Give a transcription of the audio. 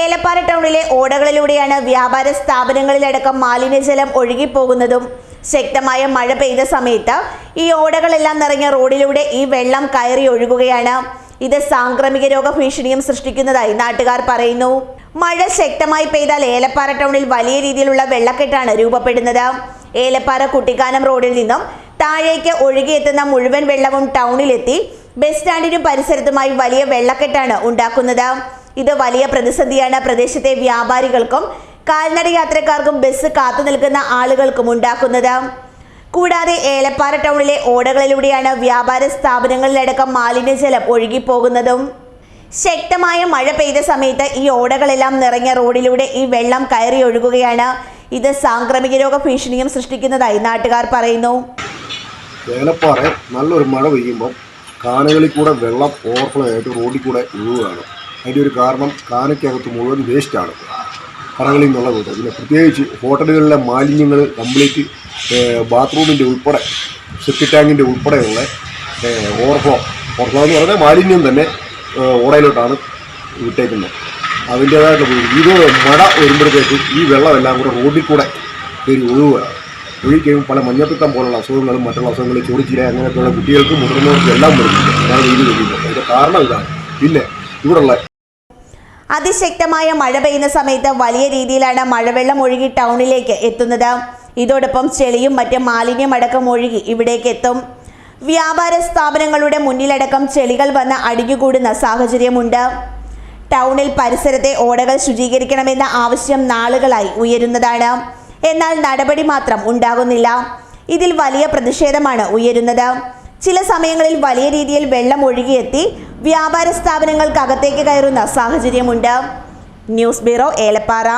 ഏലപ്പാറ ടൗണിലെ ഓടകളിലൂടെയാണ് വ്യാപാര സ്ഥാപനങ്ങളിലടക്കം മാലിന്യജലം ഒഴുകിപ്പോകുന്നതും ശക്തമായ മഴ പെയ്ത സമയത്ത് ഈ ഓടകളെല്ലാം നിറഞ്ഞ റോഡിലൂടെ ഈ വെള്ളം കയറി ഒഴുകുകയാണ്. ഇത് സാംക്രമിക രോഗ ഭീഷണിയും സൃഷ്ടിക്കുന്നതായി നാട്ടുകാർ പറയുന്നു. മഴ ശക്തമായി പെയ്താൽ ഏലപ്പാറ ടൗണിൽ വലിയ രീതിയിലുള്ള വെള്ളക്കെട്ടാണ് രൂപപ്പെടുന്നത്. ഏലപ്പാറ കുട്ടിക്കാനം റോഡിൽ നിന്നും താഴേക്ക് ഒഴുകിയെത്തുന്ന മുഴുവൻ വെള്ളവും ടൗണിലെത്തി ബസ് സ്റ്റാൻഡിനും പരിസരത്തുമായി വലിയ വെള്ളക്കെട്ടാണ് ഉണ്ടാക്കുന്നത്. ഇത് വലിയ പ്രതിസന്ധിയാണ് പ്രദേശത്തെ വ്യാപാരികൾക്കും കാൽനട യാത്രക്കാർക്കും ബസ് കാത്തു നിൽക്കുന്ന ആളുകൾക്കും ഉണ്ടാക്കുന്നത്. കൂടാതെ ഏലപ്പാറ ടൗണിലെ ഓടകളിലൂടെയാണ് വ്യാപാര സ്ഥാപനങ്ങളിലടക്കം മാലിന്യജലം ഒഴുകിപ്പോകുന്നതും. ശക്തമായ മഴ പെയ്ത സമയത്ത് ഈ ഓടകളെല്ലാം നിറഞ്ഞ റോഡിലൂടെ ഈ വെള്ളം കയറി ഒഴുകുകയാണ്. ഇത് സാംക്രമിക രോഗ ഭീഷണിയും സൃഷ്ടിക്കുന്നതായി നാട്ടുകാർ പറയുന്നു. നല്ലൊരു മഴ പെയ്യുമ്പോൾ കാനകളിൽ കൂടെ വെള്ളം ഓവർഫ്ലോ ആയിട്ട് റോഡിൽ കൂടെ ഒഴുകുകയാണ്. അതിന്റെ ഒരു കാരണം കാനയ്ക്കകത്ത് മുഴുവൻ വേസ്റ്റാണ് കടകളിൽ നിന്നുള്ള കൂട്ടം പിന്നെ പ്രത്യേകിച്ച് ഹോട്ടലുകളിലെ മാലിന്യങ്ങൾ കംപ്ലീറ്റ് ബാത്റൂമിന്റെ ഉൾപ്പെടെ സെപ്റ്റി ടാങ്കിന്റെ ഉൾപ്പെടെയുള്ള ഓർഫോ ഓർഫോ എന്ന് പറഞ്ഞാൽ മാലിന്യം തന്നെ ഓടയിലോട്ടാണ് വിട്ടേക്കുന്നത്. അതിന്റേതായിട്ടുള്ള. ഇത് മഴ വരുമ്പോഴത്തേക്കും ഈ വെള്ളമെല്ലാം കൂടെ റോഡിൽ കൂടെ കയറി ഒഴുകുകയാണ് ഒഴിക്കുകയും പല മഞ്ഞപ്പിത്തം പോലുള്ള അസുഖങ്ങളും മറ്റുള്ള അസുഖങ്ങൾ ചൊറിച്ചില അങ്ങനെയൊക്കെയുള്ള കുട്ടികൾക്കും മുതിർന്നവർക്കും എല്ലാം വരുന്നുണ്ട്. അതാണ് ഇത് അതിന്റെ കാരണം ഇതാണ്. പിന്നെ ഇവിടെയുള്ള അതിശക്തമായ മഴ പെയ്യുന്ന സമയത്ത് വലിയ രീതിയിലാണ് മഴവെള്ളം ഒഴുകി ടൗണിലേക്ക് എത്തുന്നത്. ഇതോടൊപ്പം ചെളിയും മറ്റ് മാലിന്യമടക്കം ഒഴുകി ഇവിടേക്ക് എത്തും. വ്യാപാര സ്ഥാപനങ്ങളുടെ മുന്നിലടക്കം ചെളികൾ വന്ന് അടിഞ്ഞുകൂടുന്ന സാഹചര്യമുണ്ട്. ടൗണിൽ പരിസരത്തെ ഓടകൾ ശുചീകരിക്കണമെന്ന ആവശ്യം നാളുകളായി ഉയരുന്നതാണ്. എന്നാൽ നടപടി മാത്രം ഉണ്ടാകുന്നില്ല. ഇതിൽ വലിയ പ്രതിഷേധമാണ് ഉയരുന്നത്. ചില സമയങ്ങളിൽ വലിയ രീതിയിൽ വെള്ളം ഒഴുകിയെത്തി വ്യാപാര സ്ഥാപനങ്ങൾക്കകത്തേക്ക് കയറുന്ന സാഹചര്യമുണ്ട്. News bureau Elappara.